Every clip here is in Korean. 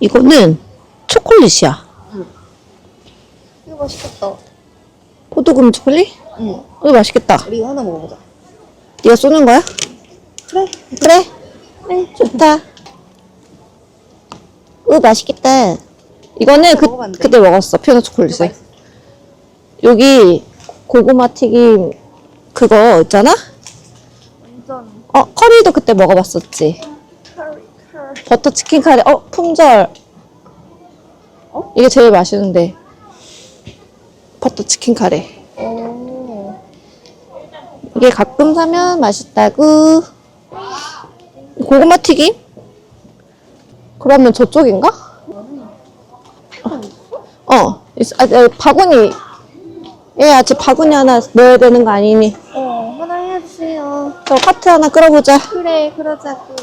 이거는 초콜릿이야. 이거 맛있겠다. 포도금 초콜릿? 응. 이거 맛있겠다. 우리 이거 하나 먹어보자. 네가 쏘는 거야? 그래. 그래? 네. 좋다. 으, 맛있겠다. 이거는 그, 먹어봤는데. 그때 먹었어. 피노 초콜릿을. 여기 고구마 튀김 그거 있잖아? 완전 어, 커리도 그때 먹어봤었지. 버터 치킨 카레. 어, 품절. 어? 이게 제일 맛있는데. 버터 치킨 카레. 오. 이게 가끔 사면 맛있다고. 고구마 튀김? 그러면 저쪽인가? 어, 있어. 아, 아, 바구니. 얘 아직 바구니 하나 넣어야 되는 거 아니니? 어, 하나 해주세요. 저 카트 하나 끌어보자. 그래, 그러자꾸나.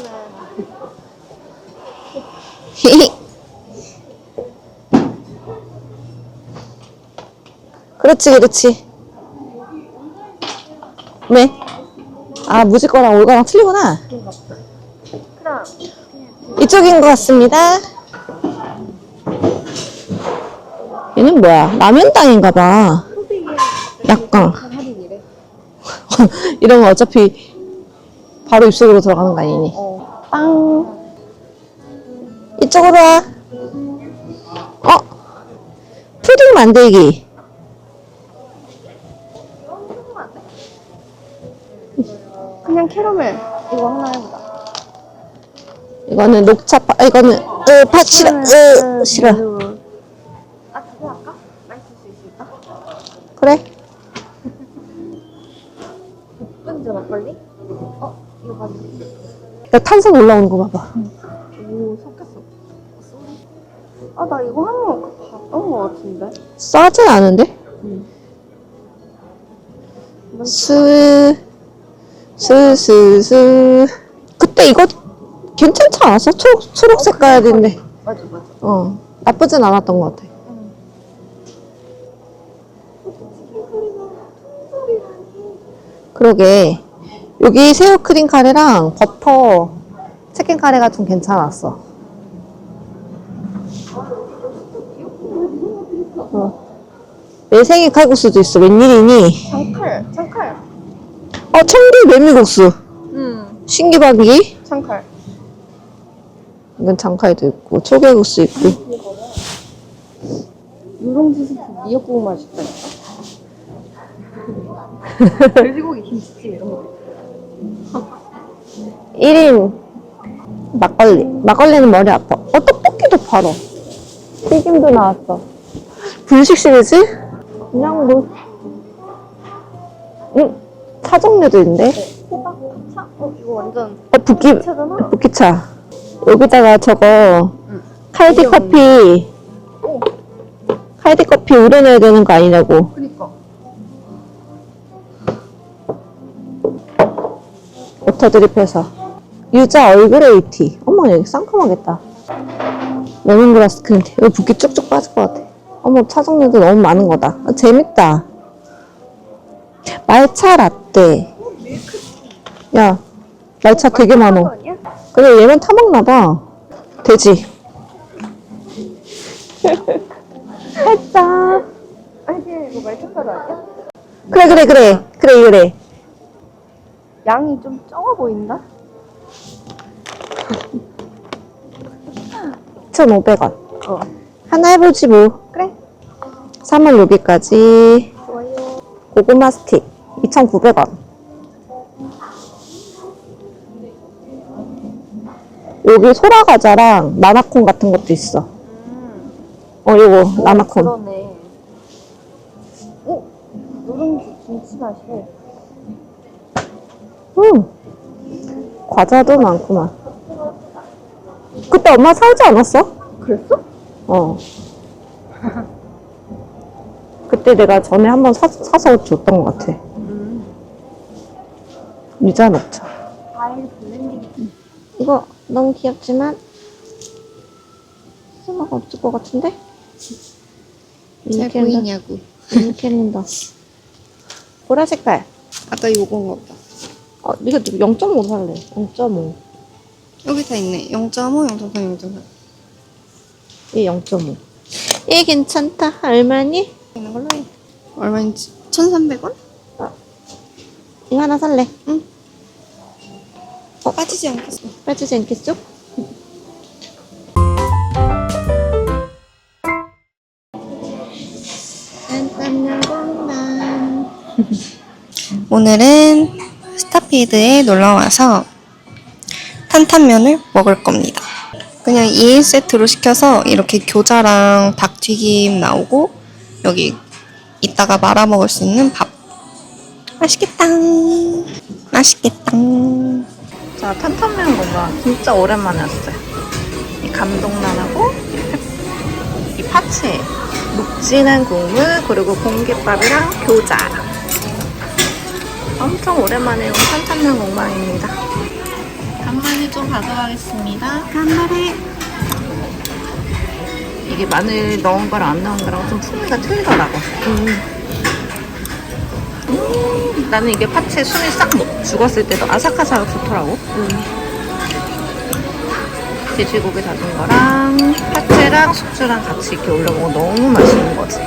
그렇지, 그렇지. 왜? 아, 무지 거랑 올 거랑 틀리구나. 이쪽인 것 같습니다. 얘는 뭐야? 라면 땅인가 봐. 약간. 할인이래. 이러면 어차피 바로 입속으로 들어가는 거 아니니? 어. 빵. 이쪽으로 와. 어? 푸딩 만들기. 그냥 캐러멜. 이거 하나 해보자. 이거는 녹차 파, 아, 이거는, 으, 파, 싫어, 으, 싫어. 아, 그거 할까? 맛있을 수 있을까? 그래? 분주 막걸리? 어, 이거. 야, 탄산 올라오는 거 봐봐. 오, 싸지 않은데? 스, 스, 스, 스. 그때 이거 괜찮지 않았어? 초록, 초록 색깔인데. 맞아. 어, 나쁘진 않았던 것 같아. 그러게. 여기 새우 크림 카레랑 버터 치킨 카레가 좀 괜찮았어. 어. 내 생일 칼국수도 있어. 웬일이니? 장칼, 장칼. 어, 청기 메밀국수. 응, 신기반기. 장칼. 이건 장칼도 있고, 초계국수 있고. 누룽지 스프 미역국 맛있다니까? 돼지고기 김치찜 이런 거. 1인 막걸리. 막걸리는 머리 아파. 어, 떡볶이도 팔어. 튀김도 나왔어. 분식 시리즈? 그냥 뭐. 응, 차 종류도 있는데. 호박 차? 어, 이거 완전 어, 붓기, 차잖아. 붓기차. 여기다가 저거, 응. 칼디 커피, 오, 칼디 커피 우려내야 되는 거 아니냐고. 그니까. 워터 드립해서. 유자 얼그레이 티. 어머, 여기 상큼하겠다. 레몬그라스 크림티. 여기 붓기 쭉쭉 빠질 것 같아. 어머, 차 종류도 너무 많은 거다. 아, 재밌다. 말차 라떼. 야, 말차 되게 많어. 그래, 얘만 타먹나 봐. 돼지. 했다. 아니, 이거 말차가루 아니야? 그래, 그래, 그래. 그래, 그래. 양이 좀 적어 보인다? 2,500원. 어. 하나 해보지 뭐. 그래. 3월 여기까지. 좋아요. 고구마 스틱 2,900원. 여기 소라 과자랑 나나콘 같은 것도 있어. 음. 어, 요거 나나콘. 그러네. 오, 누룽지 김치 맛이래. 음. 과자도 많구만. 그때 엄마 사오지 않았어? 그랬어? 어. 그때 내가 전에 한번 사, 사서 줬던 것 같아. 음. 유자 녹차. 과일 블렌딩. 이거 너무 귀엽지만 쓸모가 없을 것 같은데? 잘 보이냐고. 미니 캘린더. 보라 색깔. 아까 요건가 보다. 어, 이거 0.5 살래. 0.5. 여기 다 있네. 0.5, 0.3, 0.4. 얘 0.5. 얘 괜찮다. 얼마니? 있는 걸로 해. 얼마인지? 1,300원? 이거 하나 살래. 응. 어, 빠지지 않겠어. 빠지지 않겠죠? 오늘은 스타피드에 놀러와서 탄탄면을 먹을 겁니다. 그냥 2인 세트로 시켜서 이렇게 교자랑 닭튀김 나오고 여기 이따가 말아 먹을 수 있는 밥. 맛있겠다. 맛있겠다. 자, 탄탄면 뭔가 진짜 오랜만에 왔어요. 이 감동란하고 이 파채, 묵진한 국물, 그리고 공깃밥이랑 교자. 엄청 오랜만에 온 탄탄면 공방입니다. 간만에 좀 가져가겠습니다. 간만에. 이게 마늘 넣은 거랑 안 넣은 거랑 좀 풍미가 틀리더라고. 음, 나는 이게 파채 숨이 싹 먹- 죽었을 때도 아삭아삭 좋더라고. 돼지고기 다진 거랑 파채랑 숙주랑 같이 이렇게 올려 먹으면 너무 맛있는 거지.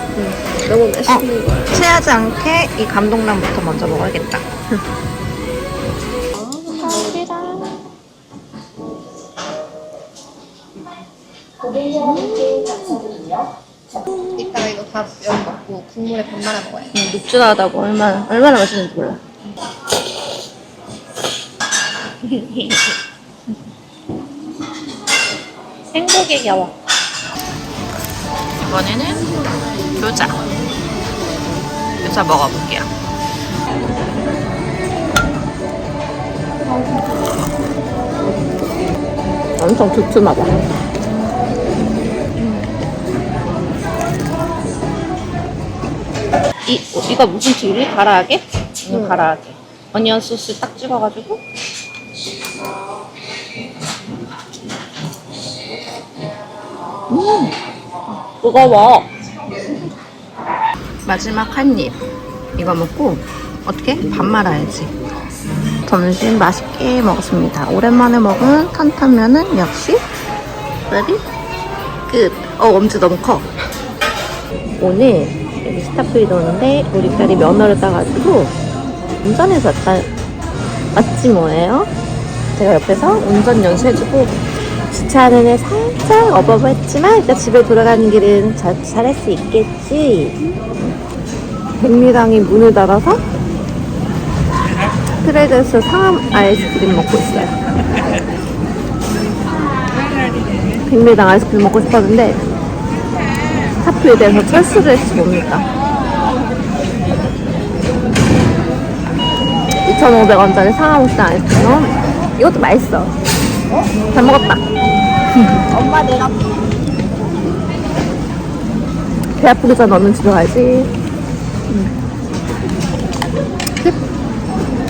너무 맛있는 거야. 체하지 않게 이 감동란부터 먼저 먹어야겠다. 밥 여기 먹고 국물에 밥 말아 먹어야 돼. 눅진하다고 얼마나 얼마나 맛있는지 몰라. 행복의 여왕. 이번에는 교자. 교자 먹어볼게요. 엄청 두툼하다. 이, 어, 이거 무슨 튀김이? 가라하게? 응, 가라하게. 어니언 소스 딱 찍어가지고. 음, 뜨거워. 마지막 한 입. 이거 먹고, 어떻게? 밥 말아야지. 점심 맛있게 먹었습니다. 오랜만에 먹은 탄탄면은 역시, 레디? 끝. 어, 엄지 너무 커. 오늘 여기 스타필드 오는데 우리 딸이 면허를 따가지고 운전해서 왔다 왔지 뭐예요? 제가 옆에서 운전 연수해주고 주차하는 애 살짝 어버버했지만 일단 집에 돌아가는 길은 잘, 잘할 수 있겠지 백미당이 문을 닫아서 트레이더에서 상암 아이스크림 먹고 있어요 백미당 아이스크림 먹고 싶었는데 사표에 대해서 철수를 했지 뭡니까? 2,500원짜리 상하옥상 아이스크림 이것도 맛있어 잘 먹었다 엄마 내가 배 아프기 전에 얼른 집에 가야지 음. 끝